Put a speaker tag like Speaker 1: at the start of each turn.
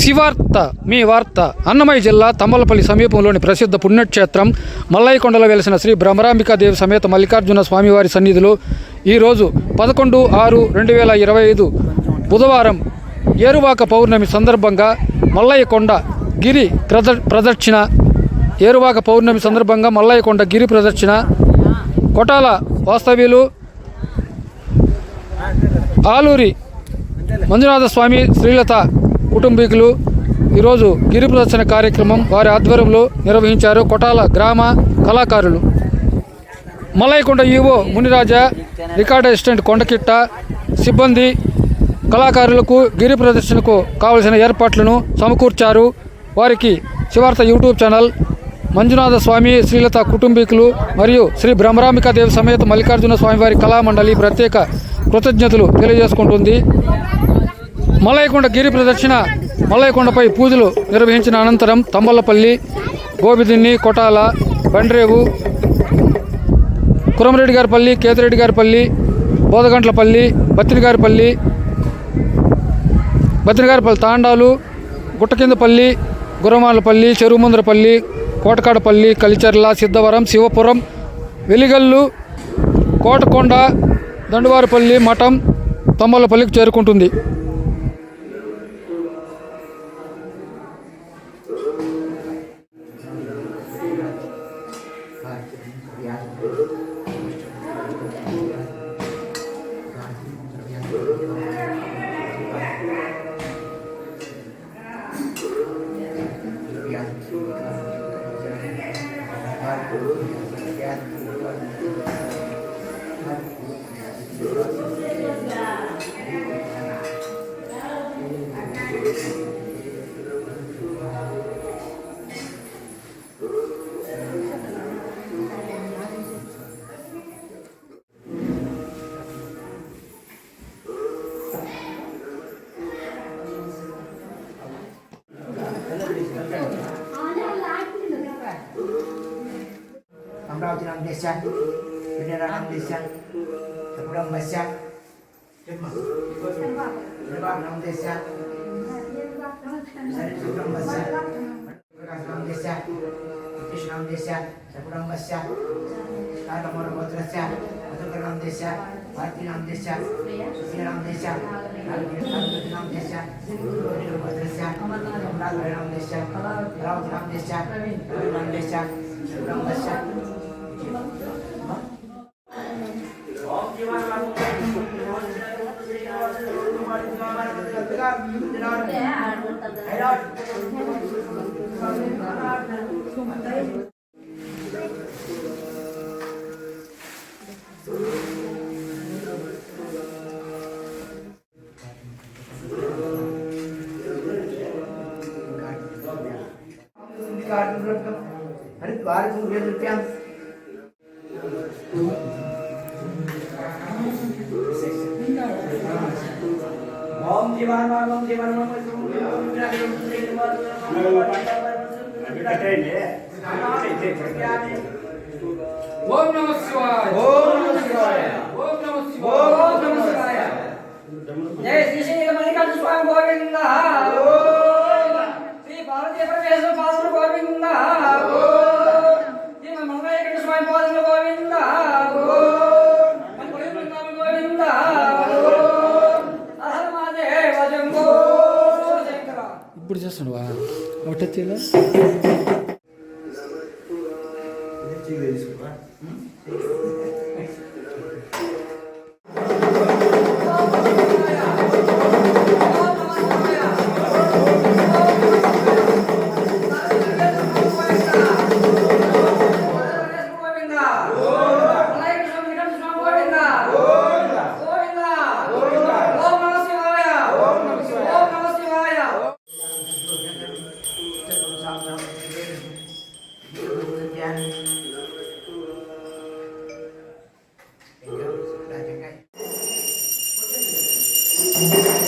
Speaker 1: శివార్త మీ వార్త అన్నమయ్య జిల్లా తమ్మలపల్లి సమీపంలోని ప్రసిద్ధ పుణ్యక్షేత్రం మల్లయ్యకొండలో వెలిసిన శ్రీ భ్రమరాంబికాదేవి సమేత మల్లికార్జున స్వామివారి సన్నిధిలో ఈరోజు పదకొండు ఆరు రెండు వేల ఇరవై ఐదు బుధవారం ఏరువాక పౌర్ణమి సందర్భంగా మల్లయ్యకొండ గిరి ప్రద ప్రదక్షిణ ఏరువాక పౌర్ణమి సందర్భంగా మల్లయ్యకొండ గిరి ప్రదక్షిణ కొటాల వాస్తవ్యులు ఆలూరి మంజునాథ స్వామి శ్రీలత కుటుంబీకులు ఈరోజు గిరి ప్రదర్శన కార్యక్రమం వారి ఆధ్వర్యంలో నిర్వహించారు కొటాల గ్రామ కళాకారులు. Malayakonda EO Muniraja record assistant కొండకిట్ట సిబ్బంది కళాకారులకు గిరి ప్రదర్శనకు కావలసిన ఏర్పాట్లను సమకూర్చారు. వారికి శివార్త యూట్యూబ్ ఛానల్ మంజునాథ స్వామి శ్రీలత కుటుంబీకులు మరియు శ్రీ బ్రహ్మరాంబికాదేవి సమేత మల్లికార్జున స్వామివారి కళామండలి ప్రత్యేక కృతజ్ఞతలు తెలియజేసుకుంటుంది. మలయకొండ గిరి ప్రదక్షిణ మలయకొండపై పూజలు నిర్వహించిన అనంతరం తంబలపల్లి గోబిదిన్ని కొటాల బండ్రేవు కురమరెడ్డి గారిపల్లి కేతిరెడ్డి గారిపల్లి బోధగంట్లపల్లి బత్తినగారిపల్లి బత్తినగారిపల్లి తాండాలు గుట్టకిందపల్లి గురమాలపల్లి చెరువుముందరపల్లి కోటకాడపల్లి కలిచెర్ల సిద్ధవరం శివపురం వెలిగల్లు కోటకొండ దండువారిపల్లి మఠం తమ్మలపల్లికి చేరుకుంటుంది.
Speaker 2: Thank you. रामानुजरानन्दस्य विनयानन्दस्य ब्रह्मस्य निर्वाणनन्दस्य ब्रह्मस्य प्रकाशनन्दस्य कृष्णानन्दस्य ब्रह्मस्य कालमरभद्रस्य मधुकरानन्दस्य भारतीनामदेस्य श्रीरामदेस्य नागरिकामदेस्य Haridwar Surya Thank you. ओम जीवान ओम जीवान ओम
Speaker 3: ओम नमः शिवाय ओम नमः शिवाय
Speaker 1: ओम नमः शिवाय
Speaker 3: ओम नमः शिवाय जय श्री श्री मल्लिकार्जुन स्वामी गोविंद ಸುಡುವ ಒಟ್ಟ ಚೀಲ
Speaker 2: Thank you.